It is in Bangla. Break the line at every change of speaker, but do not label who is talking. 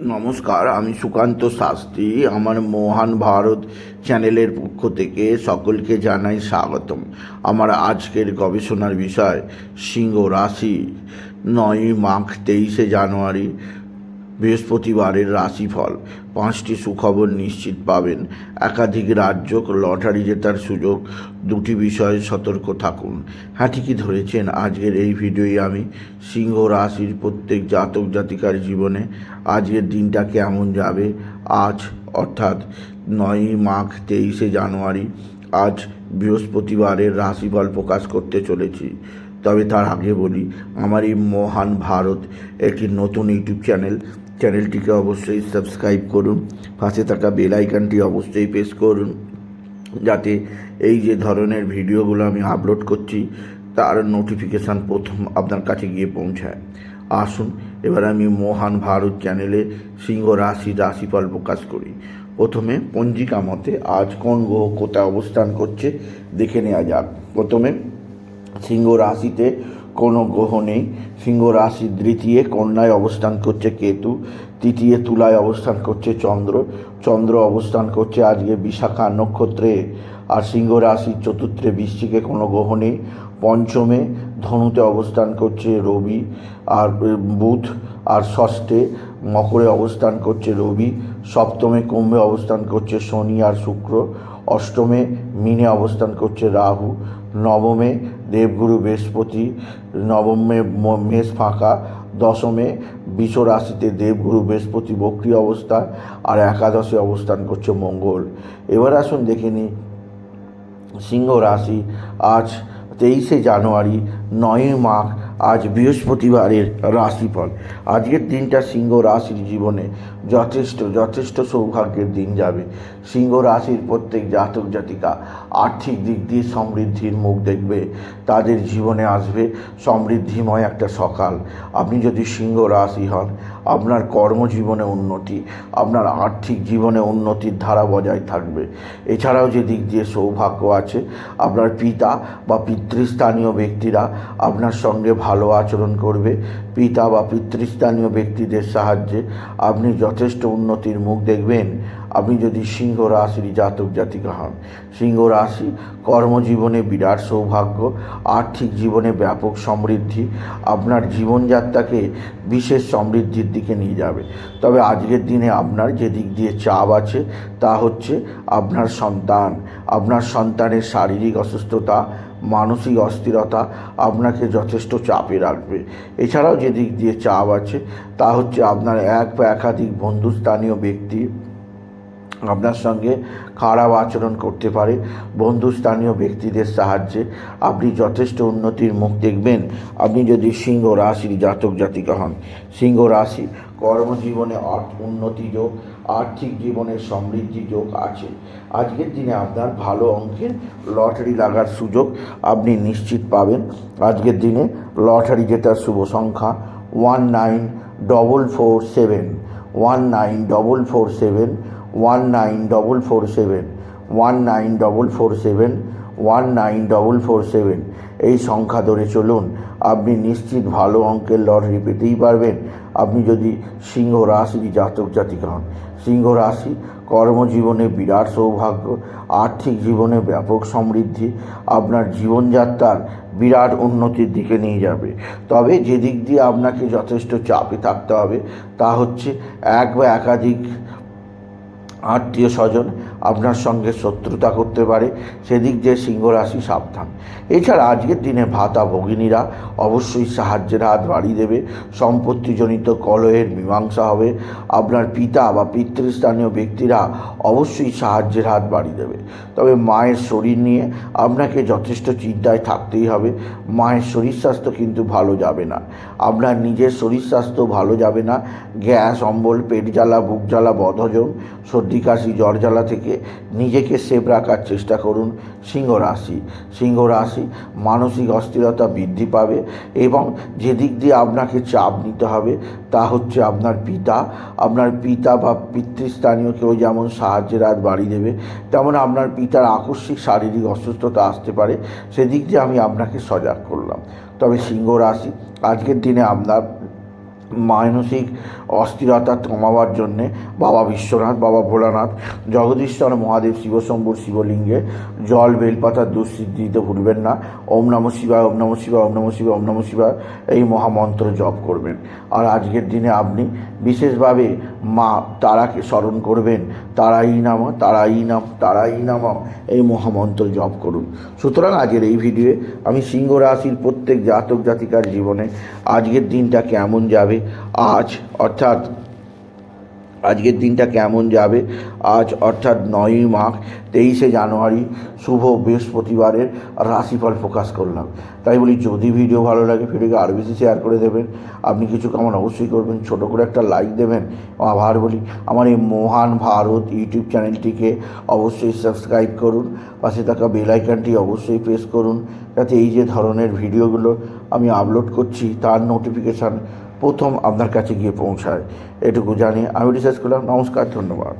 নমস্কার, আমি সুকান্ত শাস্ত্রী, আমার মহান ভারত চ্যানেলের পক্ষ থেকে সকলকে জানাই স্বাগতম। আমার আজকের গবেষণার বিষয়, সিংহ রাশি নয় মাঘ তেইশে জানুয়ারি। বৃহস্পতিবারের রাশিফল। পাঁচটি সুখবর নিশ্চিত পাবেন। একাধিক রাজ্য লটারি জেতার সুযোগ, দুটি বিষয়ে সতর্ক থাকুন। হ্যাঁ ঠিকই ধরেছেন? আজকের এই ভিডিওয়ে আমি। সিংহ রাশির প্রত্যেক জাতক জাতিকার জীবনে আজকের দিনটা কেমন যাবে? আজ, অর্থাৎ নয়ই মাঘ, তেইশে জানুয়ারি, আজ বৃহস্পতিবারের রাশিফল প্রকাশ করতে চলেছি। তবে তার আগে বলি, আমার এই মহান ভারত একটি নতুন ইউটিউব চ্যানেল চ্যানেলটিকে অবশ্যই সাবস্ক্রাইব করুন। পাশে থাকা বেল আইকনটি অবশ্যই প্রেস করুন, যাতে এই যে ধরনের ভিডিওগুলো আমি আপলোড করছি, তার নোটিফিকেশান প্রথম আপনার কাছে গিয়ে পৌঁছায়। আসুন, এবার আমি মহান ভারত চ্যানেলে সিংহ রাশি রাশিফল প্রকাশ করি। প্রথমে পঞ্জিকা মতে আজ কোন গ্রহ কোথায় অবস্থান করছে, দেখে নেওয়া যাক। প্রথমে সিংহ রাশিতে কোনো গ্রহ নেই। সিংহ রাশি দ্বিতীয়, কন্যায় অবস্থান করছে কেতু, তৃতীয় তুলায় অবস্থান করছে চন্দ্র চন্দ্র অবস্থান করছে আজকে বিশাখা নক্ষত্রে। আর সিংহ রাশির চতুর্থে বৃশ্চিকে কোনো গ্রহ নেই। পঞ্চমে ধনুতে অবস্থান করছে রবি আর বুধ। আর ষষ্ঠে মকরে অবস্থান করছে রবি। সপ্তমে কুম্ভে অবস্থান করছে শনি আর শুক্র। অষ্টমে মিনে অবস্থান করছে রাহু। নবমে দেবগুরু বৃহস্পতি, নবমে মেষ ফাঁকা, দশমে বিষ রাশিতে দেবগুরু বৃহস্পতি বক্রি অবস্থা আর একাদশে অবস্থান করছে মঙ্গল। এবার আসুন দেখে নিই, সিংহ রাশি আজ তেইশে জানুয়ারি, নয়ই মাঘ আজ বৃহস্পতিবারের রাশিফল। আজকের দিনটা সিংহ রাশির জীবনে যথেষ্ট যথেষ্ট সৌভাগ্যের দিন যাবে। সিংহ রাশির প্রত্যেক জাতক জাতিকা আর্থিক দিক দিয়ে সমৃদ্ধির মুখ দেখবে, তাদের জীবনে আসবে সমৃদ্ধিময় একটা সকাল। আপনি যদি সিংহ রাশি হন, আপনার কর্মজীবনে উন্নতি, আপনার আর্থিক জীবনে উন্নতির ধারা বজায় থাকবে। এছাড়াও যে দিক দিয়ে সৌভাগ্য আছে, আপনার পিতা বা পিতৃস্থানীয় ব্যক্তিরা আপনার সঙ্গে ভালো আচরণ করবে। পিতা বা পিতৃস্থানীয় ব্যক্তিদের সাহায্যে আপনি যথেষ্ট উন্নতির মুখ দেখবেন। আপনি যদি সিংহ রাশির জাতক জাতিকা হন, সিংহ রাশি কর্মজীবনে বিরাট সৌভাগ্য, আর্থিক জীবনে ব্যাপক সমৃদ্ধি, আপনার জীবনযাত্রাকে বিশেষ সমৃদ্ধির দিকে নিয়ে যাবে। তবে আজকের দিনে আপনার যে দিক দিয়ে চাপ আছে, তা হচ্ছে আপনার সন্তান। আপনার সন্তানের শারীরিক অসুস্থতা মানসিক অস্থিরতা আপনাকে যথেষ্ট চাপে রাখবে। এছাড়াও যে দিক দিয়ে চাপ আছে, তা হচ্ছে আপনার এক বা একাধিক বন্ধুস্থানীয় ব্যক্তি আপনার সঙ্গে খারাপ আচরণ করতে পারে। বন্ধুস্থানীয় ব্যক্তিদের সাহায্যে আপনি যথেষ্ট উন্নতির মুখ দেখবেন। আপনি যদি সিংহ রাশির জাতক জাতিকা হন, সিংহ রাশি কর্মজীবনে উন্নতি যোগ আর্থিক জীবনের সমৃদ্ধি যোগ আছে। আজকের দিনে আপনার ভালো অঙ্কের লটারি লাগার সুযোগ আপনি নিশ্চিত পাবেন। আজকের দিনে লটারি জেতার শুভ সংখ্যা one nine double four seven, one nine double four seven, one nine double four seven. One nine double four seven one nine double four seven এই সংখ্যা ধরে চলুন, আপনি নিশ্চিত ভালো অঙ্কের লটারি পেতেই পারবেন। আপনি যদি সিংহ রাশির জাতক জাতিকা হন, সিংহ রাশি কর্মজীবনে বিরাট সৌভাগ্য, আর্থিক জীবনে ব্যাপক সমৃদ্ধি, আপনার জীবনযাত্রার বিরাট উন্নতির দিকে নিয়ে যাবে। তবে যে দিক দিয়ে আপনাকে যথেষ্ট চাপে থাকতে হবে, তা হচ্ছে এক বা একাধিক আত্মীয় স্বজন আপনার সঙ্গে শত্রুতা করতে পারে, সেদিক দিয়ে সিংহ রাশি সাবধান। এছাড়া আজকের দিনে ভাতা ভগিনীরা অবশ্যই সাহায্যের হাত বাড়িয়ে দেবে। সম্পত্তিজনিত কলহের মীমাংসা হবে। আপনার পিতা বা পিতৃস্থানীয় ব্যক্তিরা অবশ্যই সাহায্যের হাত বাড়িয়ে দেবে। তবে মায়ের শরীর নিয়ে আপনাকে যথেষ্ট চিন্তায় থাকতেই হবে। মায়ের শরীর স্বাস্থ্য কিন্তু ভালো যাবে না। আপনার নিজের শরীর স্বাস্থ্য ভালো যাবে না। গ্যাস, অম্বল, পেট জ্বালা, বুক জ্বালা, বদহজম, সর্দি, কাশি, জ্বর জ্বালা থেকে নিজেকে সেভ রাখার চেষ্টা করুন সিংহ রাশি। সিংহ রাশি মানসিক অস্থিরতা বৃদ্ধি পাবে এবং যে দিক দিয়ে আপনাকে চাপ নিতে হবে তা হচ্ছে আপনার পিতা। আপনার পিতা বা পিতৃস্থানীয় কেউ যেমন সাহায্যের হাত বাড়িয়ে দেবে, তেমন আপনার পিতার আকস্মিক শারীরিক অসুস্থতা আসতে পারে। সেদিক দিয়ে আমি আপনাকে সজাগ করলাম। তবে সিংহ রাশি, আজকের দিনে আপনার মানসিক অস্থিরতা কমাবার জন্যে বাবা বিশ্বনাথ, বাবা ভোলানাথ, জগদীশ্বর মহাদেব শিবশম্ভুর শিবলিঙ্গে জল বেলপাতার দুঃসিদ্ধি দিতে ভুলবেন না। ওম নম শিবায়, ওম নম শিবায়, ওম নম শিবায়, ওম নম শিবায় এই মহামন্ত্র জপ করবেন। আর আজকের দিনে আপনি বিশেষভাবে মা তারাকে স্মরণ করবেন। তারাই নাম তারাই নাম তারাই নাম এই মহামন্ত্র জপ করুন। সুতরাং আজকের এই ভিডিওয়ে আমি সিংহ রাশির প্রত্যেক জাতক জাতিকার জীবনে আজকের দিনটা কেমন যাবে আজ, অর্থাৎ আজকের দিনটা কেমন যাবে? আজ, অর্থাৎ নয়ই মাঘ, তেইশে জানুয়ারি, শুভ বৃহস্পতিবারের রাশিফল প্রকাশ করলাম। তাই বলি, যদি ভিডিও ভালো লাগে, ভিডিওকে আরও বেশি শেয়ার করে দেবেন। আপনি কিছু কেমন অবশ্যই করবেন, ছোটো করে একটা লাইক দেবেন। আবার বলি, আমার এই মহান ভারত ইউটিউব চ্যানেলটিকে অবশ্যই সাবস্ক্রাইব করুন। পাশে থাকা বেল আইকনটি অবশ্যই প্রেস করুন। যাতে এই যে ধরনের ভিডিওগুলো আমি আপলোড করছি, তার নোটিফিকেশান প্রথম আপনার কাছে গিয়ে পৌঁছায়। এটুকু জানিয়ে আমি রিসার্চ করলাম নমস্কার ধন্যবাদ।